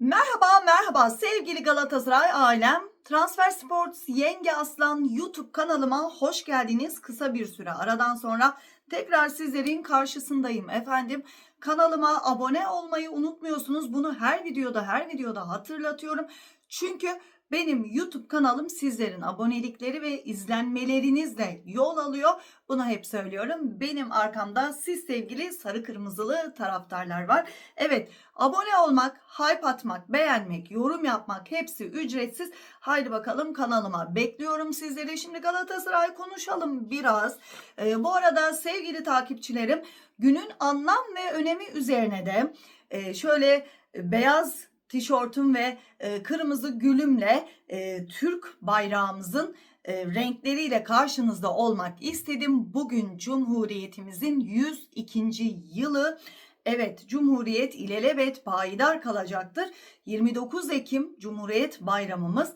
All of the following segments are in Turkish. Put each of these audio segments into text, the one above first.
Merhaba merhaba sevgili Galatasaray ailem. Transfer Sports Yenge Aslan YouTube kanalıma hoş geldiniz. Kısa bir süre aradan sonra tekrar sizlerin karşısındayım efendim. Kanalıma abone olmayı unutmuyorsunuz. Bunu her videoda her videoda hatırlatıyorum. Çünkü benim YouTube kanalım sizlerin abonelikleri ve izlenmelerinizle yol alıyor. Bunu hep söylüyorum. Benim arkamda siz sevgili sarı kırmızılı taraftarlar var. Evet abone olmak, hype atmak, beğenmek, yorum yapmak hepsi ücretsiz. Haydi bakalım kanalıma bekliyorum sizleri. Şimdi Galatasaray konuşalım biraz. Ee, bu arada sevgili takipçilerim günün anlam ve önemi üzerine de e, şöyle beyaz tişörtüm ve e, kırmızı gülümle e, Türk bayrağımızın e, renkleriyle karşınızda olmak istedim. Bugün Cumhuriyetimizin 102. yılı. Evet, Cumhuriyet ilelebet payidar kalacaktır. 29 Ekim Cumhuriyet Bayramımız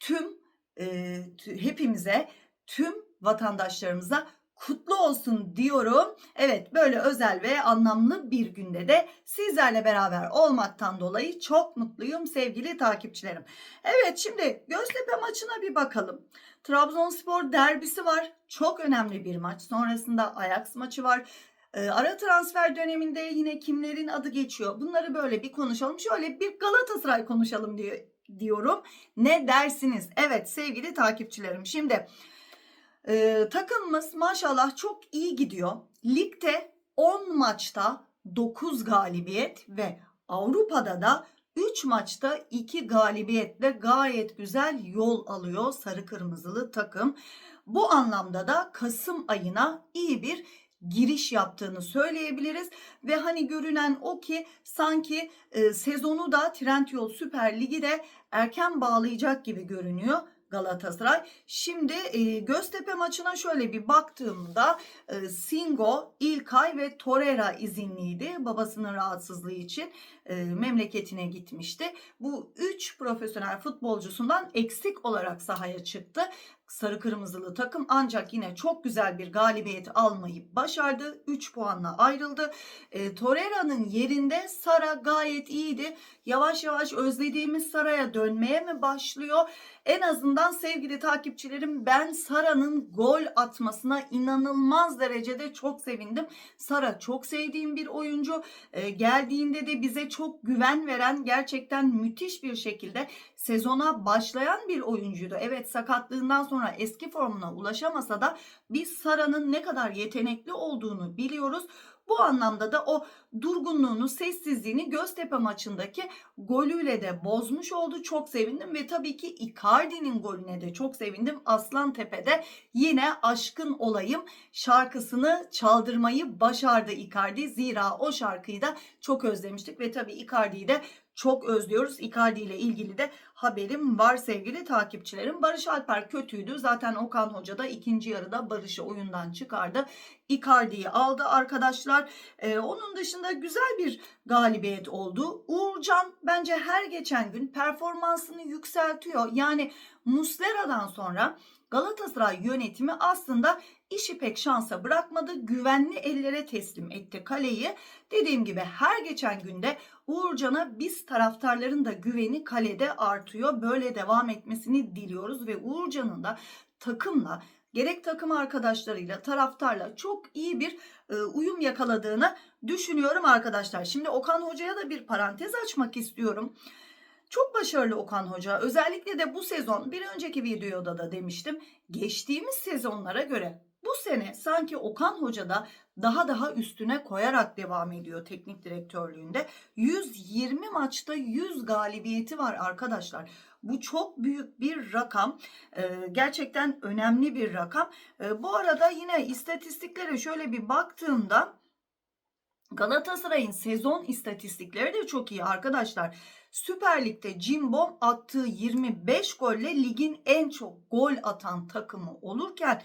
tüm e, hepimize, tüm vatandaşlarımıza kutlu olsun diyorum. Evet, böyle özel ve anlamlı bir günde de sizlerle beraber olmaktan dolayı çok mutluyum sevgili takipçilerim. Evet, şimdi Göztepe maçına bir bakalım. Trabzonspor derbisi var. Çok önemli bir maç. Sonrasında Ajax maçı var. Ee, ara transfer döneminde yine kimlerin adı geçiyor? Bunları böyle bir konuşalım. Şöyle bir Galatasaray konuşalım diyor, diyorum. Ne dersiniz? Evet sevgili takipçilerim. Şimdi e, takımımız maşallah çok iyi gidiyor. Ligde 10 maçta 9 galibiyet ve Avrupa'da da 3 maçta 2 galibiyetle gayet güzel yol alıyor sarı kırmızılı takım. Bu anlamda da Kasım ayına iyi bir giriş yaptığını söyleyebiliriz ve hani görünen o ki sanki e, sezonu da Trendyol Süper Ligi de erken bağlayacak gibi görünüyor Galatasaray. Şimdi e, Göztepe maçına şöyle bir baktığımda e, Singo, İlkay ve Torreira izinliydi. Babasının rahatsızlığı için e, memleketine gitmişti. Bu üç profesyonel futbolcusundan eksik olarak sahaya çıktı. Sarı kırmızılı takım ancak yine çok güzel bir galibiyet almayı başardı. 3 puanla ayrıldı. E, Torreira'nın yerinde Sara gayet iyiydi. Yavaş yavaş özlediğimiz Sara'ya dönmeye mi başlıyor? En azından sevgili takipçilerim ben Sara'nın gol atmasına inanılmaz derecede çok sevindim. Sara çok sevdiğim bir oyuncu. E, geldiğinde de bize çok güven veren gerçekten müthiş bir şekilde sezona başlayan bir oyuncuydu. Evet sakatlığından sonra eski formuna ulaşamasa da biz Sara'nın ne kadar yetenekli olduğunu biliyoruz. Bu anlamda da o durgunluğunu, sessizliğini Göztepe maçındaki golüyle de bozmuş oldu. Çok sevindim ve tabii ki Icardi'nin golüne de çok sevindim. Aslan Tepe'de yine aşkın olayım şarkısını çaldırmayı başardı Icardi. Zira o şarkıyı da çok özlemiştik ve tabii Icardi'yi de çok özlüyoruz. Icardi ile ilgili de haberim var sevgili takipçilerim. Barış Alper kötüydü. Zaten Okan Hoca da ikinci yarıda Barış'ı oyundan çıkardı. Icardi'yi aldı arkadaşlar. Ee, onun dışında güzel bir galibiyet oldu. Uğurcan bence her geçen gün performansını yükseltiyor. Yani Muslera'dan sonra Galatasaray yönetimi aslında işi pek şansa bırakmadı. Güvenli ellere teslim etti kaleyi. Dediğim gibi her geçen günde Uğurcan'a biz taraftarların da güveni kalede artıyor. Böyle devam etmesini diliyoruz ve Uğurcan'ın da takımla gerek takım arkadaşlarıyla taraftarla çok iyi bir e, uyum yakaladığını düşünüyorum arkadaşlar. Şimdi Okan Hoca'ya da bir parantez açmak istiyorum. Çok başarılı Okan Hoca. Özellikle de bu sezon bir önceki videoda da demiştim. Geçtiğimiz sezonlara göre bu sene sanki Okan Hoca da daha daha üstüne koyarak devam ediyor teknik direktörlüğünde. 120 maçta 100 galibiyeti var arkadaşlar. Bu çok büyük bir rakam. Ee, gerçekten önemli bir rakam. Ee, bu arada yine istatistiklere şöyle bir baktığımda Galatasaray'ın sezon istatistikleri de çok iyi arkadaşlar. Süper Lig'de Cimbom attığı 25 golle ligin en çok gol atan takımı olurken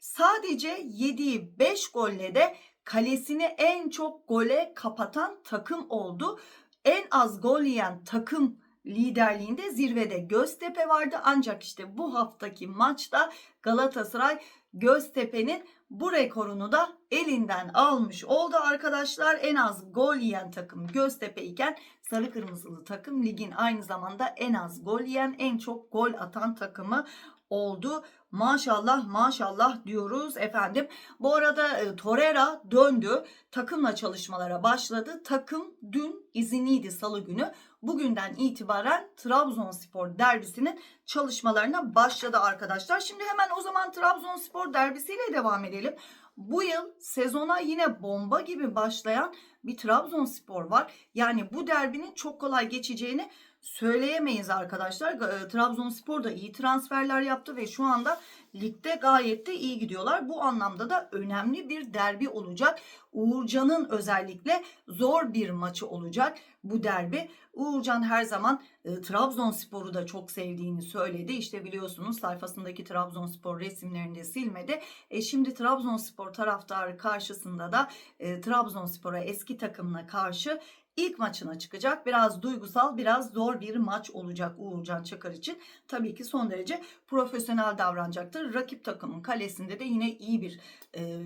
sadece yediği 5 golle de kalesini en çok gole kapatan takım oldu. En az gol yiyen takım liderliğinde zirvede Göztepe vardı ancak işte bu haftaki maçta Galatasaray Göztepe'nin bu rekorunu da elinden almış oldu arkadaşlar. En az gol yiyen takım Göztepe iken sarı kırmızılı takım ligin aynı zamanda en az gol yiyen, en çok gol atan takımı oldu. Maşallah maşallah diyoruz efendim. Bu arada e, Torreira döndü. Takımla çalışmalara başladı. Takım dün izinliydi salı günü. Bugünden itibaren Trabzonspor derbisinin çalışmalarına başladı arkadaşlar. Şimdi hemen o zaman Trabzonspor derbisiyle devam edelim. Bu yıl sezona yine bomba gibi başlayan bir Trabzonspor var. Yani bu derbinin çok kolay geçeceğini söyleyemeyiz arkadaşlar. E, Trabzonspor da iyi transferler yaptı ve şu anda ligde gayet de iyi gidiyorlar. Bu anlamda da önemli bir derbi olacak. Uğurcan'ın özellikle zor bir maçı olacak bu derbi. Uğurcan her zaman e, Trabzonspor'u da çok sevdiğini söyledi. İşte biliyorsunuz sayfasındaki Trabzonspor resimlerini de silmedi. E şimdi Trabzonspor taraftarı karşısında da e, Trabzonspor'a eski takımına karşı ilk maçına çıkacak. Biraz duygusal, biraz zor bir maç olacak Uğurcan Çakar için. Tabii ki son derece profesyonel davranacaktır. Rakip takımın kalesinde de yine iyi bir e,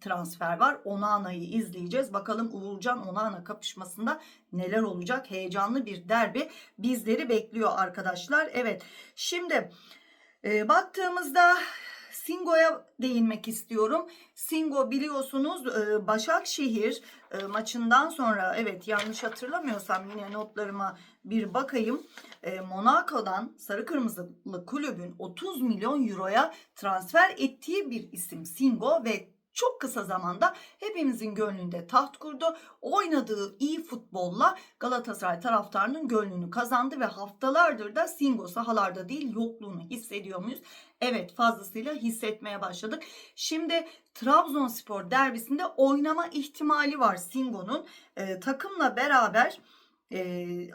transfer var. Onana'yı izleyeceğiz. Bakalım Uğurcan Onana kapışmasında neler olacak? Heyecanlı bir derbi bizleri bekliyor arkadaşlar. Evet. Şimdi e, baktığımızda Singo'ya değinmek istiyorum. Singo biliyorsunuz e, Başakşehir e, maçından sonra evet yanlış hatırlamıyorsam yine notlarıma bir bakayım. E, Monaco'dan Sarı Kırmızılı kulübün 30 milyon euroya transfer ettiği bir isim Singo ve çok kısa zamanda hepimizin gönlünde taht kurdu. Oynadığı iyi futbolla Galatasaray taraftarının gönlünü kazandı ve haftalardır da Singo sahalarda değil yokluğunu hissediyor muyuz? Evet fazlasıyla hissetmeye başladık. Şimdi Trabzonspor derbisinde oynama ihtimali var Singo'nun. Ee, takımla beraber e,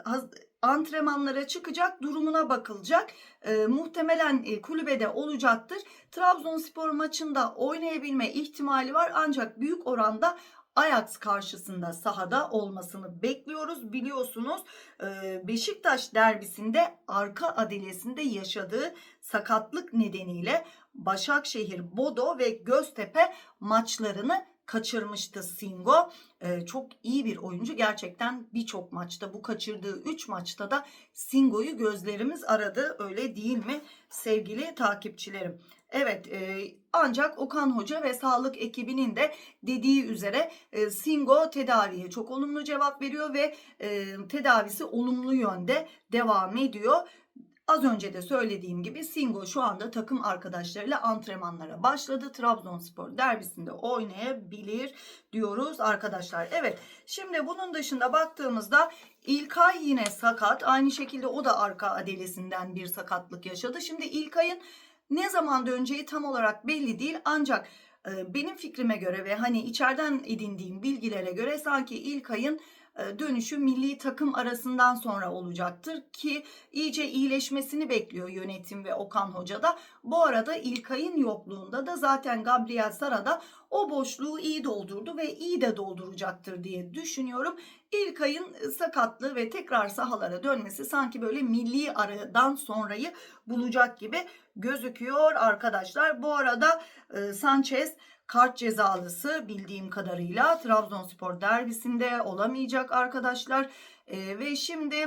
antrenmanlara çıkacak, durumuna bakılacak. E, muhtemelen e, kulübede olacaktır. Trabzonspor maçında oynayabilme ihtimali var ancak büyük oranda Ajax karşısında sahada olmasını bekliyoruz. Biliyorsunuz e, Beşiktaş derbisinde arka adilesinde yaşadığı sakatlık nedeniyle Başakşehir, Bodo ve Göztepe maçlarını kaçırmıştı Singo. Ee, çok iyi bir oyuncu. Gerçekten birçok maçta bu kaçırdığı 3 maçta da Singo'yu gözlerimiz aradı. Öyle değil mi sevgili takipçilerim? Evet e, ancak Okan Hoca ve sağlık ekibinin de dediği üzere e, Singo tedaviye çok olumlu cevap veriyor ve e, tedavisi olumlu yönde devam ediyor. Az önce de söylediğim gibi Singo şu anda takım arkadaşlarıyla antrenmanlara başladı. Trabzonspor derbisinde oynayabilir diyoruz arkadaşlar. Evet şimdi bunun dışında baktığımızda İlkay yine sakat. Aynı şekilde o da arka adelesinden bir sakatlık yaşadı. Şimdi İlkay'ın ne zaman döneceği tam olarak belli değil ancak benim fikrime göre ve hani içeriden edindiğim bilgilere göre sanki İlkay'ın dönüşü milli takım arasından sonra olacaktır ki iyice iyileşmesini bekliyor yönetim ve Okan Hoca da. Bu arada İlkay'ın yokluğunda da zaten Gabriel Sara da o boşluğu iyi doldurdu ve iyi de dolduracaktır diye düşünüyorum. İlkay'ın sakatlığı ve tekrar sahalara dönmesi sanki böyle milli aradan sonrayı bulacak gibi gözüküyor arkadaşlar. Bu arada Sanchez kart cezalısı bildiğim kadarıyla Trabzonspor derbisinde olamayacak arkadaşlar. E, ve şimdi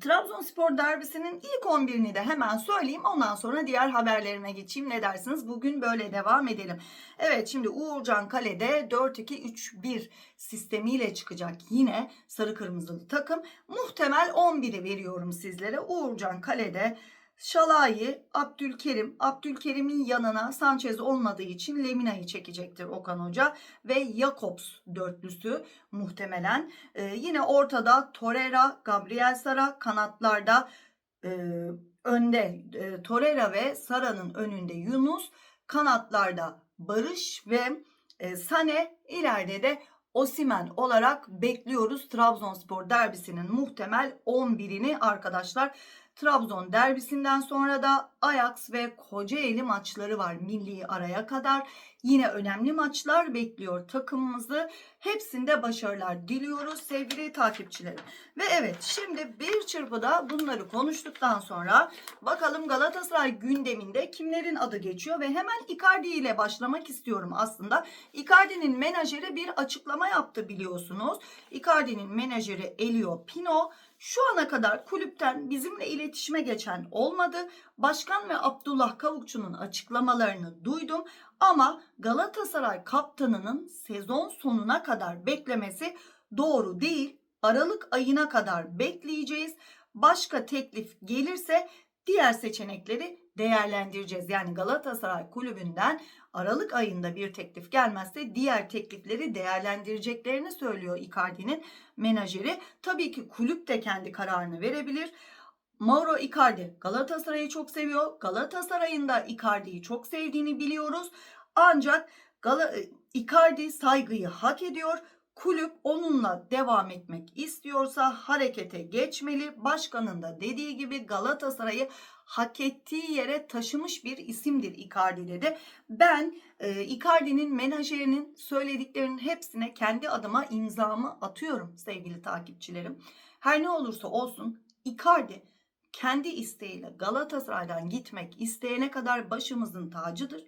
Trabzonspor derbisinin ilk 11'ini de hemen söyleyeyim. Ondan sonra diğer haberlerime geçeyim. Ne dersiniz? Bugün böyle devam edelim. Evet şimdi Uğurcan Kale'de 4-2-3-1 sistemiyle çıkacak yine sarı kırmızılı takım. Muhtemel 11'i veriyorum sizlere. Uğurcan Kale'de Şalai, Abdülkerim, Abdülkerim'in yanına Sanchez olmadığı için Lemina'yı çekecektir Okan Hoca ve Jakobs dörtlüsü muhtemelen. Ee, yine ortada Torreira, Gabriel Sara kanatlarda e, önde e, Torreira ve Sara'nın önünde Yunus, kanatlarda Barış ve e, Sane ileride de Osimen olarak bekliyoruz Trabzonspor derbisinin muhtemel 11'ini arkadaşlar. Trabzon derbisinden sonra da Ajax ve Kocaeli maçları var milli araya kadar. Yine önemli maçlar bekliyor takımımızı. Hepsinde başarılar diliyoruz sevgili takipçilerim. Ve evet şimdi bir çırpıda bunları konuştuktan sonra bakalım Galatasaray gündeminde kimlerin adı geçiyor ve hemen Icardi ile başlamak istiyorum aslında. Icardi'nin menajeri bir açıklama yaptı biliyorsunuz. Icardi'nin menajeri Elio Pino şu ana kadar kulüpten bizimle iletişime geçen olmadı. Başkan ve Abdullah Kavukçu'nun açıklamalarını duydum ama Galatasaray kaptanının sezon sonuna kadar beklemesi doğru değil. Aralık ayına kadar bekleyeceğiz. Başka teklif gelirse diğer seçenekleri değerlendireceğiz. Yani Galatasaray kulübünden Aralık ayında bir teklif gelmezse diğer teklifleri değerlendireceklerini söylüyor Icardi'nin menajeri. Tabii ki kulüp de kendi kararını verebilir. Mauro Icardi Galatasaray'ı çok seviyor. Galatasaray'ın da Icardi'yi çok sevdiğini biliyoruz. Ancak Gala Icardi saygıyı hak ediyor. Kulüp onunla devam etmek istiyorsa harekete geçmeli. Başkanın da dediği gibi Galatasaray'ı hak ettiği yere taşımış bir isimdir Icardi dedi. Ben e, Icardi'nin menajerinin söylediklerinin hepsine kendi adıma imzamı atıyorum sevgili takipçilerim. Her ne olursa olsun Icardi kendi isteğiyle Galatasaray'dan gitmek isteyene kadar başımızın tacıdır.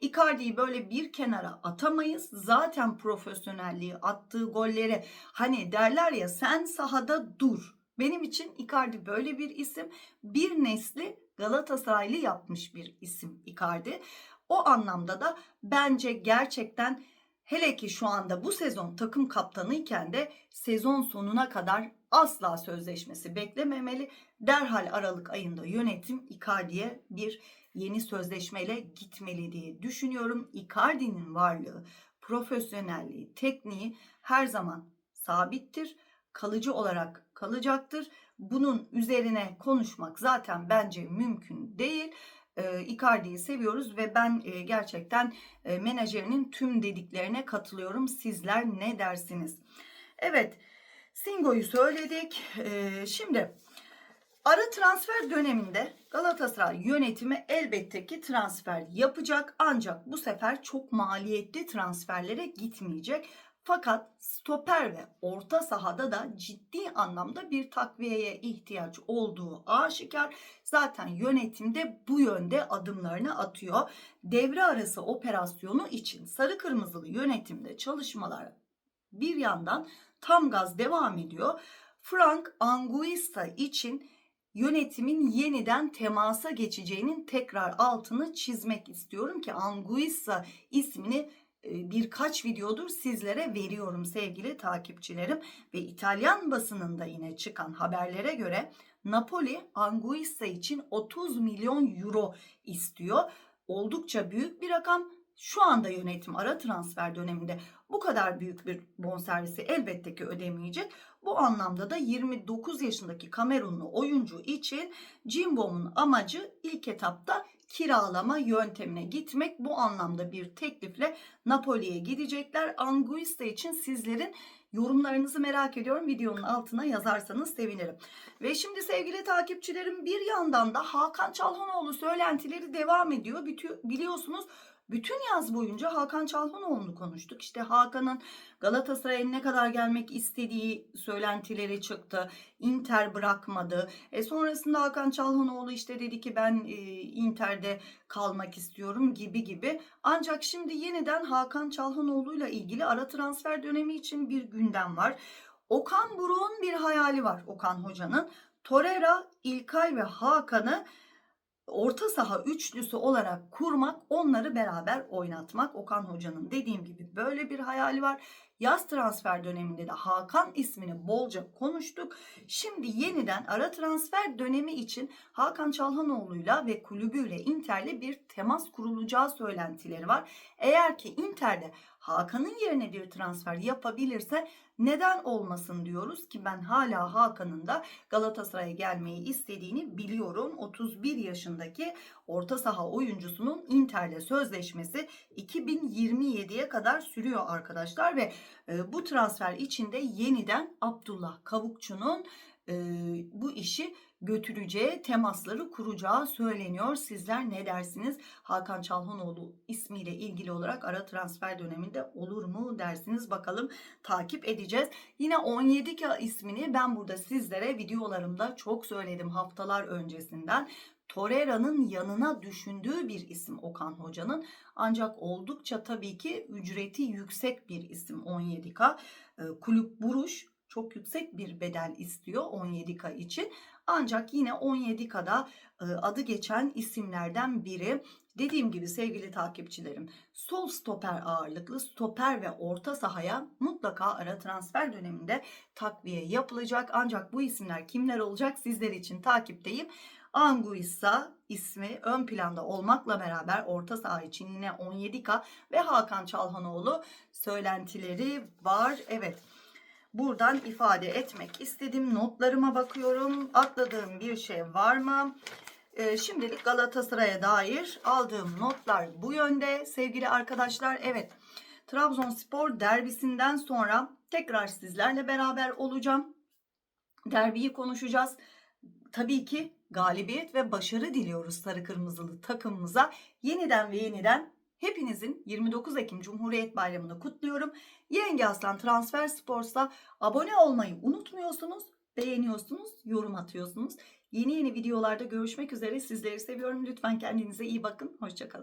Icardi'yi böyle bir kenara atamayız. Zaten profesyonelliği, attığı golleri hani derler ya sen sahada dur. Benim için Icardi böyle bir isim. Bir nesli Galatasaraylı yapmış bir isim Icardi. O anlamda da bence gerçekten hele ki şu anda bu sezon takım kaptanı iken de sezon sonuna kadar asla sözleşmesi beklememeli. Derhal Aralık ayında yönetim Icardi'ye bir yeni sözleşmeyle gitmeli diye düşünüyorum. Icardi'nin varlığı, profesyonelliği, tekniği her zaman sabittir. Kalıcı olarak kalacaktır. Bunun üzerine konuşmak zaten bence mümkün değil. E, Icardi'yi seviyoruz ve ben e, gerçekten e, menajerinin tüm dediklerine katılıyorum. Sizler ne dersiniz? Evet, Singo'yu söyledik. E, şimdi Ara transfer döneminde Galatasaray yönetimi elbette ki transfer yapacak ancak bu sefer çok maliyetli transferlere gitmeyecek. Fakat stoper ve orta sahada da ciddi anlamda bir takviyeye ihtiyaç olduğu aşikar. Zaten yönetimde bu yönde adımlarını atıyor. Devre arası operasyonu için sarı kırmızılı yönetimde çalışmalar bir yandan tam gaz devam ediyor. Frank Anguissa için yönetimin yeniden temasa geçeceğinin tekrar altını çizmek istiyorum ki Anguissa ismini e, birkaç videodur sizlere veriyorum sevgili takipçilerim ve İtalyan basınında yine çıkan haberlere göre Napoli Anguissa için 30 milyon euro istiyor. Oldukça büyük bir rakam. Şu anda yönetim ara transfer döneminde bu kadar büyük bir bonservisi elbette ki ödemeyecek. Bu anlamda da 29 yaşındaki Kamerunlu oyuncu için Cimbom'un amacı ilk etapta kiralama yöntemine gitmek. Bu anlamda bir teklifle Napoli'ye gidecekler. Anguissa için sizlerin yorumlarınızı merak ediyorum. Videonun altına yazarsanız sevinirim. Ve şimdi sevgili takipçilerim bir yandan da Hakan Çalhanoğlu söylentileri devam ediyor. Biliyorsunuz bütün yaz boyunca Hakan Çalhanoğlu'nu konuştuk. İşte Hakan'ın Galatasaray'a ne kadar gelmek istediği söylentileri çıktı. Inter bırakmadı. E sonrasında Hakan Çalhanoğlu işte dedi ki ben e, Inter'de kalmak istiyorum gibi gibi. Ancak şimdi yeniden Hakan Çalhanoğlu'yla ilgili ara transfer dönemi için bir gündem var. Okan Buruk'un bir hayali var Okan Hoca'nın. Torreira, İlkay ve Hakan'ı orta saha üçlüsü olarak kurmak, onları beraber oynatmak. Okan Hoca'nın dediğim gibi böyle bir hayali var. Yaz transfer döneminde de Hakan ismini bolca konuştuk. Şimdi yeniden ara transfer dönemi için Hakan Çalhanoğlu'yla ve kulübüyle Inter'le bir temas kurulacağı söylentileri var. Eğer ki Inter'de Hakan'ın yerine bir transfer yapabilirse neden olmasın diyoruz ki ben hala Hakan'ın da Galatasaray'a gelmeyi istediğini biliyorum. 31 yaşındaki orta saha oyuncusunun Inter'le sözleşmesi 2027'ye kadar sürüyor arkadaşlar ve e, bu transfer içinde yeniden Abdullah Kavukçu'nun e, bu işi götüreceği, temasları kuracağı söyleniyor. Sizler ne dersiniz? Hakan Çalhanoğlu ismiyle ilgili olarak ara transfer döneminde olur mu dersiniz? Bakalım takip edeceğiz. Yine 17K ismini ben burada sizlere videolarımda çok söyledim haftalar öncesinden. Torreira'nın yanına düşündüğü bir isim Okan Hoca'nın. Ancak oldukça tabii ki ücreti yüksek bir isim 17K. Ee, Kulüp Buruş çok yüksek bir bedel istiyor 17K için. Ancak yine 17K'da e, adı geçen isimlerden biri. Dediğim gibi sevgili takipçilerim sol stoper ağırlıklı stoper ve orta sahaya mutlaka ara transfer döneminde takviye yapılacak. Ancak bu isimler kimler olacak sizler için takipteyim. Anguissa ismi ön planda olmakla beraber orta saha için yine 17K ve Hakan Çalhanoğlu söylentileri var. Evet. Buradan ifade etmek istedim. Notlarıma bakıyorum. Atladığım bir şey var mı? Ee, şimdilik Galatasaray'a dair aldığım notlar bu yönde sevgili arkadaşlar. Evet Trabzonspor derbisinden sonra tekrar sizlerle beraber olacağım. Derbiyi konuşacağız. Tabii ki galibiyet ve başarı diliyoruz sarı kırmızılı takımımıza. Yeniden ve yeniden hepinizin 29 Ekim Cumhuriyet Bayramı'nı kutluyorum. Yenge Aslan Transfer Sports'a abone olmayı unutmuyorsunuz. Beğeniyorsunuz, yorum atıyorsunuz. Yeni yeni videolarda görüşmek üzere. Sizleri seviyorum. Lütfen kendinize iyi bakın. Hoşçakalın.